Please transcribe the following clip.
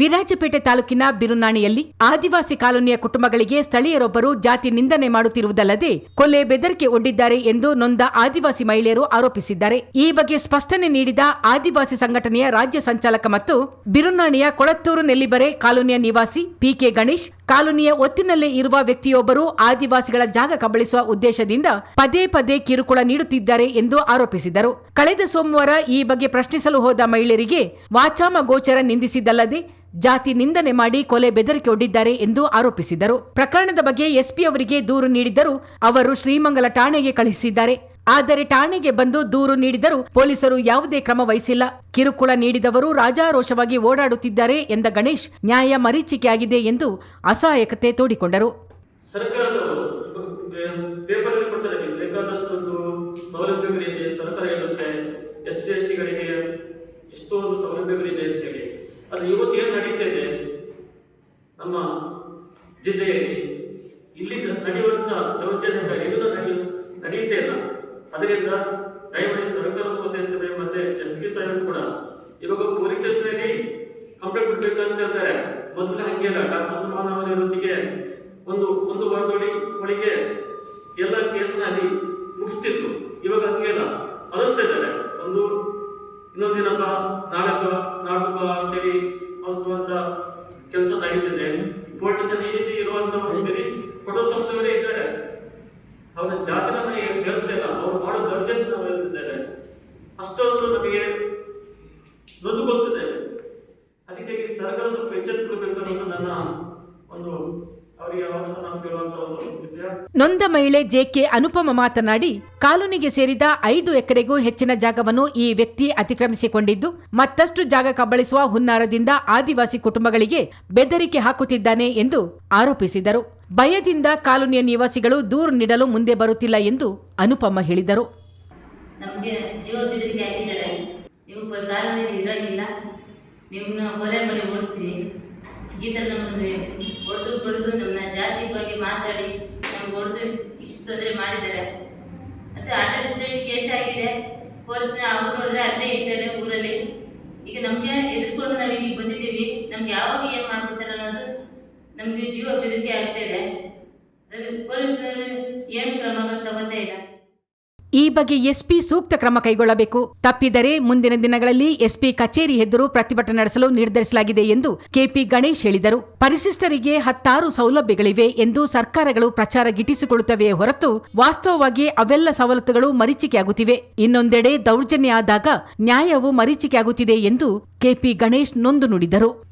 ವಿರಾಜಪೇಟೆ ತಾಲೂಕಿನ ಬಿರುನಾಣಿಯಲ್ಲಿ ಆದಿವಾಸಿ ಕಾಲೋನಿಯ ಕುಟುಂಬಗಳಿಗೆ ಸ್ಥಳೀಯರೊಬ್ಬರು ಜಾತಿ ನಿಂದನೆ ಮಾಡುತ್ತಿರುವುದಲ್ಲದೆ ಕೊಲೆ ಬೆದರಿಕೆ ಒಡ್ಡಿದ್ದಾರೆ ಎಂದು ನೊಂದ ಆದಿವಾಸಿ ಮಹಿಳೆಯರು ಆರೋಪಿಸಿದ್ದಾರೆ. ಈ ಬಗ್ಗೆ ಸ್ಪಷ್ಟನೆ ನೀಡಿದ ಆದಿವಾಸಿ ಸಂಘಟನೆಯ ರಾಜ್ಯ ಸಂಚಾಲಕ ಮತ್ತು ಬಿರುನಾಣಿಯ ಕೊಳತ್ತೂರು ನೆಲ್ಲಿಬರೆ ಕಾಲೋನಿಯ ನಿವಾಸಿ ಪಿಕೆ ಗಣೇಶ್ ಕಾಲೋನಿಯ ಒತ್ತಿನಲ್ಲೇ ಇರುವ ವ್ಯಕ್ತಿಯೊಬ್ಬರು ಆದಿವಾಸಿಗಳ ಜಾಗ ಕಬಳಿಸುವ ಉದ್ದೇಶದಿಂದ ಪದೇ ಪದೇ ಕಿರುಕುಳ ನೀಡುತ್ತಿದ್ದಾರೆ ಎಂದು ಆರೋಪಿಸಿದರು. ಕಳೆದ ಸೋಮವಾರ ಈ ಬಗ್ಗೆ ಪ್ರಶ್ನಿಸಲು ಹೋದ ಮಹಿಳೆಯರಿಗೆ ವಾಚಾಮ ಗೋಚರ ನಿಂದಿಸಿದ್ದಲ್ಲದೆ ಜಾತಿ ನಿಂದನೆ ಮಾಡಿ ಕೊಲೆ ಬೆದರಿಕೆ ಒಡ್ಡಿದ್ದಾರೆ ಎಂದು ಆರೋಪಿಸಿದರು. ಪ್ರಕರಣದ ಬಗ್ಗೆ ಎಸ್ಪಿ ಅವರಿಗೆ ದೂರು ನೀಡಿದ್ದರೂ ಅವರು ಶ್ರೀಮಂಗಲ ಠಾಣೆಗೆ ಕಳುಹಿಸಿದ್ದಾರೆ. ಆದರೆ ಠಾಣೆಗೆ ಬಂದು ದೂರು ನೀಡಿದರೂ ಪೊಲೀಸರು ಯಾವುದೇ ಕ್ರಮ ವಹಿಸಿಲ್ಲ. ಕಿರುಕುಳ ನೀಡಿದವರು ರಾಜಾರೋಷವಾಗಿ ಓಡಾಡುತ್ತಿದ್ದಾರೆ ಎಂದ ಗಣೇಶ್, ನ್ಯಾಯ ಮರೀಚಿಕೆಯಾಗಿದೆ ಎಂದು ಅಸಹಾಯಕತೆ ತೋಡಿಕೊಂಡರು. ಸೌಲಭ್ಯಗಳಿದೆ, ಸರ್ಕಾರ ಹೇಳುತ್ತೆ ಅಂತೇಳಿ. ಅದು ಇವತ್ತು ಏನು ನಡೀತಾ ಇದೆ ನಮ್ಮ ಜಿಲ್ಲೆಯಲ್ಲಿ? ಮೊದಲು ಅಲ್ಲ ಡಾಕ್ಟರ್ ಸುಮಾನ್ ಅವರೊಂದಿಗೆ ಒಂದು ಒಂದು ವಾರದೊಳಿ ಒಳಗೆ ಎಲ್ಲ ಕೇಸ್ನ ಅಲ್ಲಿ ಮುಗಿಸ್ತಿತ್ತು ಇವಾಗ ಹಂಗೆಲ್ಲ ಕಲಿಸ್ತಾ ಇದ್ದಾರೆ. ಒಂದು ಇನ್ನೊಂದು ದಿನಪ್ಪ ನಾಳಪ್ಪ ನಾಡಪ್ಪ ಅಂತೇಳಿ ಅವಸುವಂತ ಕೆಲಸ ನಡೀತಿದೆ. ಈ ರೀತಿ ಇರುವಂಥವ್ರು ಬರೀ ಫೋಟೋ ಸಮುದಾಯವರೇ ಇದ್ದಾರೆ. ಅವರ ಜಾತಕನ ಹೇಳ್ತಾ ಇಲ್ಲ. ಅವ್ರು ಮಾಡೋ ನಾವು ಹೇಳ್ತಿದ್ದಾರೆ. ಅಷ್ಟೊಂದು ನಮಗೆ ನೊಂದು ಗೊತ್ತಿದೆ. ಅದಕ್ಕೆ ಸರ್ಕಾರ ಸ್ವಲ್ಪ ಎಚ್ಚೆತ್ತುಕೊಳ್ಬೇಕು. ನನ್ನ ಒಂದು ನೊಂದ ಮಹಿಳೆ ಜೆಕೆ ಅನುಪಮ ಮಾತನಾಡಿ ಕಾಲೋನಿಗೆ ಸೇರಿದ ಐದು ಎಕರೆಗೂ ಹೆಚ್ಚಿನ ಜಾಗವನ್ನು ಈ ವ್ಯಕ್ತಿ ಅತಿಕ್ರಮಿಸಿಕೊಂಡಿದ್ದು ಮತ್ತಷ್ಟು ಜಾಗ ಕಬಳಿಸುವ ಹುನ್ನಾರದಿಂದ ಆದಿವಾಸಿ ಕುಟುಂಬಗಳಿಗೆ ಬೆದರಿಕೆ ಹಾಕುತ್ತಿದ್ದಾನೆ ಎಂದು ಆರೋಪಿಸಿದರು. ಭಯದಿಂದ ಕಾಲೋನಿಯ ನಿವಾಸಿಗಳು ದೂರು ನೀಡಲು ಮುಂದೆ ಬರುತ್ತಿಲ್ಲ ಎಂದು ಅನುಪಮ ಹೇಳಿದರು. ನೀವು ಈ ಥರ ಹೊಡೆದು ಬಡಿದು ನಮ್ಮನ್ನ ಜಾತಿ ಬಗ್ಗೆ ಮಾತಾಡಿ ನಮ್ಗೆ ಹೊಡೆದು ಇಷ್ಟು ತೊಂದರೆ ಮಾಡಿದ್ದಾರೆ. ಮತ್ತೆ ಅಟಲ್ ಕೇಸ್ ಆಗಿದೆ. ಪೊಲೀಸ್ನ ಅವ್ರು ನೋಡಿದ್ರೆ ಅಲ್ಲೇ ಇದ್ದಾರೆ ಊರಲ್ಲಿ. ಈಗ ನಮಗೆ ಎದುರ್ಕೊಂಡು ನಾವು ಇಲ್ಲಿಗೆ ಬಂದಿದ್ದೀವಿ. ನಮ್ಗೆ ಯಾವಾಗ ಏನು ಮಾಡ್ಬಿಡ್ತಾರೆ ಅನ್ನೋದು ನಮಗೆ ಜೀವ ಬೆದರಿಕೆ ಆಗ್ತಾ ಇದೆ. ಪೊಲೀಸ್ನವರು ಏನು ಕ್ರಮಗಳು ತಗೋತಾ ಇಲ್ಲ. ಈ ಬಗ್ಗೆ ಎಸ್ಪಿ ಸೂಕ್ತ ಕ್ರಮ ಕೈಗೊಳ್ಳಬೇಕು. ತಪ್ಪಿದರೆ ಮುಂದಿನ ದಿನಗಳಲ್ಲಿ ಎಸ್ಪಿ ಕಚೇರಿ ಎದುರು ಪ್ರತಿಭಟನೆ ನಡೆಸಲು ನಿರ್ಧರಿಸಲಾಗಿದೆ ಎಂದು ಕೆಪಿ ಗಣೇಶ್ ಹೇಳಿದರು. ಪರಿಶಿಷ್ಟರಿಗೆ ಹತ್ತಾರು ಸೌಲಭ್ಯಗಳಿವೆ ಎಂದು ಸರ್ಕಾರಗಳು ಪ್ರಚಾರ ಗಿಟ್ಟಿಸಿಕೊಳ್ಳುತ್ತವೆಯೇ ಹೊರತು ವಾಸ್ತವವಾಗಿ ಅವೆಲ್ಲ ಸವಲತ್ತುಗಳು ಮರೀಚಿಕೆಯಾಗುತ್ತಿವೆ ಇನ್ನೊಂದೆಡೆ ದೌರ್ಜನ್ಯ ಆದಾಗ ನ್ಯಾಯವು ಮರೀಚಿಕೆಯಾಗುತ್ತಿದೆ ಎಂದು ಕೆಪಿ ಗಣೇಶ್ ನೊಂದು ನುಡಿದರು.